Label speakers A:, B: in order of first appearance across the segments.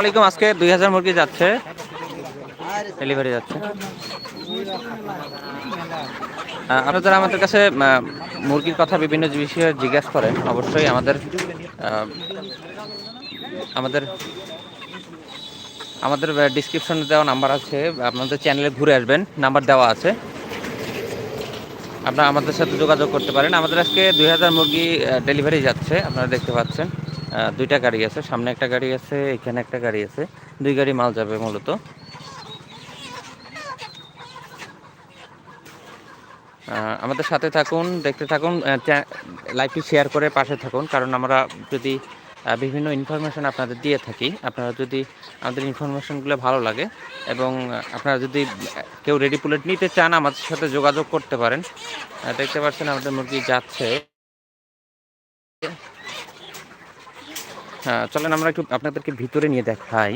A: ওয়ালাইকুম আজকে দুই হাজার মুরগি যাচ্ছে। ডেলিভারি যাচ্ছে। আপনারা আমাদের কাছে মুরগির কথা বিভিন্ন বিষয়ে জিজ্ঞাসা করেন, অবশ্যই আমাদের আমাদের আমাদের ডিসক্রিপশনে দেওয়া নাম্বার আছে। আপনাদের চ্যানেলে ঘুরে আসবেন নাম্বার দেওয়া আছে। আপনারা আমাদের সাথে যোগাযোগ করতে পারেন। আমাদের আজকে দুই হাজার মুরগি ডেলিভারি যাচ্ছে, আপনারা দেখতে পাচ্ছেন। দুইটা গাড়ি আছে। সামনে একটা গাড়ি আছে, এখানে একটা গাড়ি আছে। দুই গাড়ি মাল যাবে মূলত। আমাদের সাথে থাকুন, দেখতে থাকুন লাইভটি শেয়ার করে পাশে থাকুন। কারণ আমরা যদি বিভিন্ন ইনফরমেশন আপনাদের দিয়ে থাকি, আপনারা যদি আমাদের ইনফরমেশনগুলো ভালো লাগে এবং আপনারা যদি কেউ রেডি পুলেট নিতে চান, আমাদের সাথে যোগাযোগ করতে পারেন। দেখতে পাচ্ছেন আমাদের মুরগি যাচ্ছে। চলেন আমরা একটু আপনাদেরকে ভিতরে নিয়ে দেখাই।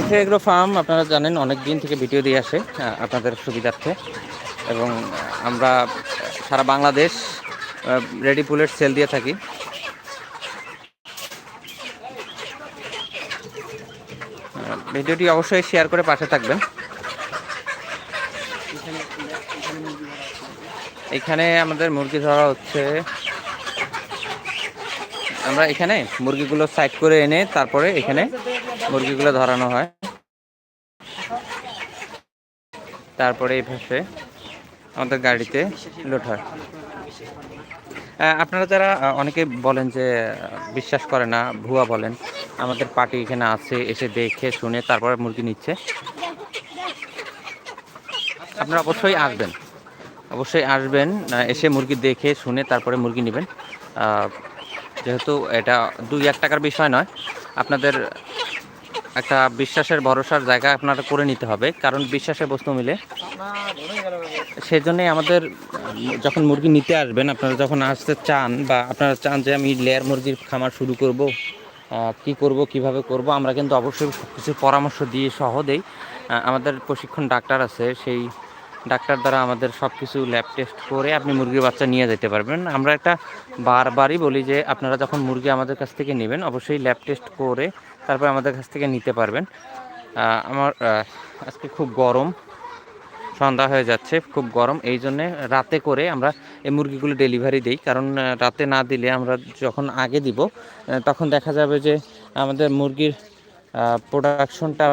A: এফে এগ্রো ফার্ম, আপনারা জানেন অনেক দিন থেকে ভিডিও দিয়ে আসে আপনাদের সুবিধার্থে। এবং আমরা সারা বাংলাদেশ রেডি পুলেট সেল দিয়ে থাকি। ভিডিওটি অবশ্যই শেয়ার করে পাশে থাকবেন। এখানে আমাদের মুরগি ধরা হচ্ছে। আমরা এখানে মুরগিগুলো সাইড করে এনে তারপরে এখানে মুরগিগুলো ধরানো হয়। তারপরে এই পাশে আমাদের গাড়িতে লোড হয়। আপনারা যারা অনেকে বলেন যে বিশ্বাস করে না, ভুয়া বলেন, আমাদের পার্টি এখানে আছে, এসে দেখে শুনে তারপরে মুরগি নিচ্ছে। আপনারা অবশ্যই আসবেন। অবশ্যই আসবেন এসে মুরগি দেখে শুনে তারপরে মুরগি নেবেন। যেহেতু এটা দুই এক টাকার বিষয় নয়, আপনাদের একটা বিশ্বাসের ভরসার জায়গা আপনারা করে নিতে হবে। কারণ বিশ্বাসের বস্তু মিলে সেই জন্যই আমাদের যখন মুরগি নিতে আসবেন, আপনারা যখন আসতে চান বা আপনারা চান যে আমি লেয়ার মুরগির খামার শুরু করব কি করব, কীভাবে করব, আমরা কিন্তু অবশ্যই কিছু পরামর্শ দিয়ে সহ দেই। আমাদের প্রশিক্ষণ ডাক্তার আছে, সেই ডাক্তার দ্বারা আমাদের সব কিছু ল্যাব টেস্ট করে আপনি মুরগির বাচ্চা নিয়ে যেতে পারবেন। আমরা একটা বারবারই বলি যে আপনারা যখন মুরগি আমাদের কাছ থেকে নেবেন, অবশ্যই ল্যাব টেস্ট করে তারপর আমাদের কাছ থেকে নিতে পারবেন। আমার আজকে খুব গরম, সন্ধ্যা হয়ে যাচ্ছে, খুব গরম। এই জন্যে রাতে করে আমরা এই মুরগিগুলো ডেলিভারি দিই। কারণ রাতে না দিলে আমরা যখন আগে দিব তখন দেখা যাবে যে আমাদের মুরগির প্রোডাকশনটা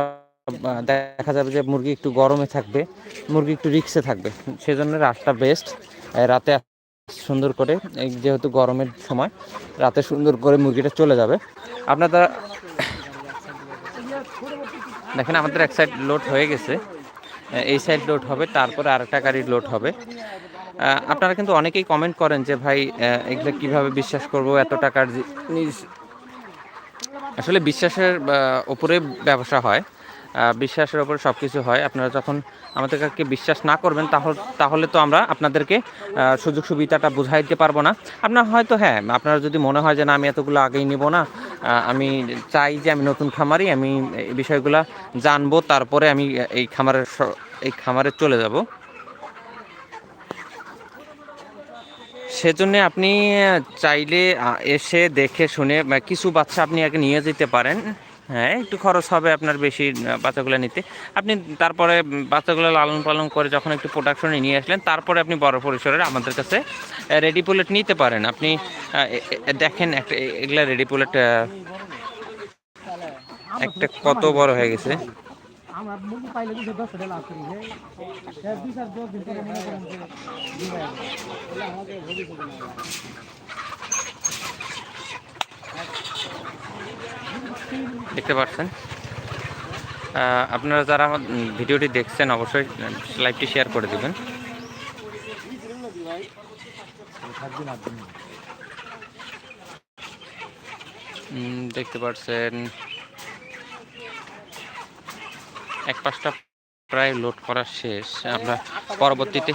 A: দেখা যাবে যে মুরগি একটু গরমে থাকবে, মুরগি একটু রিক্সে থাকবে। সেজন্য রাতটা বেস্ট রাতে সুন্দর করে যেহেতু গরমের সময়, রাতে সুন্দর করে মুরগিটা চলে যাবে। আপনারা দেখেন আমাদের এক সাইড লোড হয়ে গেছে। এই সাইড লোড হবে, তারপরে আরেকটা গাড়ি লোড হবে। আপনারা কিন্তু অনেকেই কমেন্ট করেন যে, ভাই এগুলো কীভাবে বিশ্বাস করব? এত টাকার জিনিস আসলে বিশ্বাসের উপরে ব্যবসা হয়। বিশ্বাসের উপরে সব কিছু হয়। আপনারা যখন আমাদের আমাদেরকে বিশ্বাস না করবেন, তাহলে তাহলে তো আমরা আপনাদেরকে সুযোগ সুবিধাটা বুঝাই দিতে পারব না। আপনার হয়তো হ্যাঁ আপনারা যদি মনে হয় যে না, আমি এতগুলো আগেই নেব না আমি চাই যে আমি নতুন খামারি, আমি এই বিষয়গুলো জানব, তারপরে আমি এই খামারের এই খামারে চলে যাব। সেজন্য আপনি চাইলে এসে দেখে শুনে কিছু বাচ্চা আপনি আগে নিয়ে যেতে পারেন। হ্যাঁ একটু খরচ হবে আপনার বেশি বাচ্চাগুলো নিতে। আপনি তারপরে বাচ্চাগুলো লালন পালন করে যখন একটু প্রোডাকশনে নিয়ে আসলেন, তারপরে আপনি বড় পরিসরের আমাদের কাছে রেডি পুলেট নিতে পারেন। আপনি দেখেন একটা এগুলা রেডি পুলেট একটা কত বড় হয়ে গেছে
B: মুরগি পাইলে কিন্তু দশ টাকা লাভ করি যে এর দুই চার দশ দিন পরে মনে করেন যে দুবাই আসবে। তাহলে আমাদের ভবিষ্যতে না হয়।
A: দেখতে পাচ্ছেন। আপনারা যারা আমার ভিডিওটি দেখছেন, অবশ্যই লাইভটি শেয়ার করে দেবেন। দেখতে পাচ্ছেন, এক পাশটা প্রায় লোড করা শেষ। আমরা পরবর্তীতে,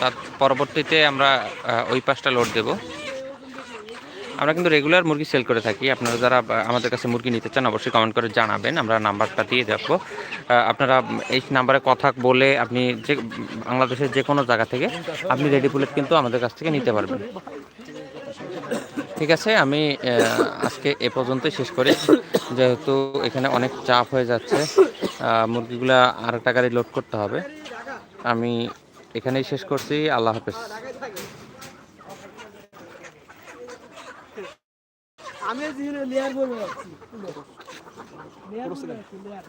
A: তার পরবর্তীতে আমরা ওই পাশটা লোড দেব। আমরা কিন্তু রেগুলার মুরগি সেল করে থাকি। আপনারা যারা আমাদের কাছে মুরগি নিতে চান, অবশ্যই কমেন্ট করে জানাবেন। আমরা নাম্বারটা দিয়ে দেখব। আপনারা এই নাম্বারে কথা বলে আপনি যে, বাংলাদেশের যে কোনো জায়গা থেকে আপনি রেডি পুলেট কিন্তু আমাদের কাছ থেকে নিতে পারবেন। ঠিক আছে, আমি আজকে এ পর্যন্তই শেষ করি। যেহেতু এখানে অনেক চাপ হয়ে যাচ্ছে মুরগিগুলা আর একটা গাড়ি লোড করতে হবে। আমি এখানেই শেষ করছি। আল্লাহ হাফেজ।
B: আমি লেয়ার বলব। Layer layer.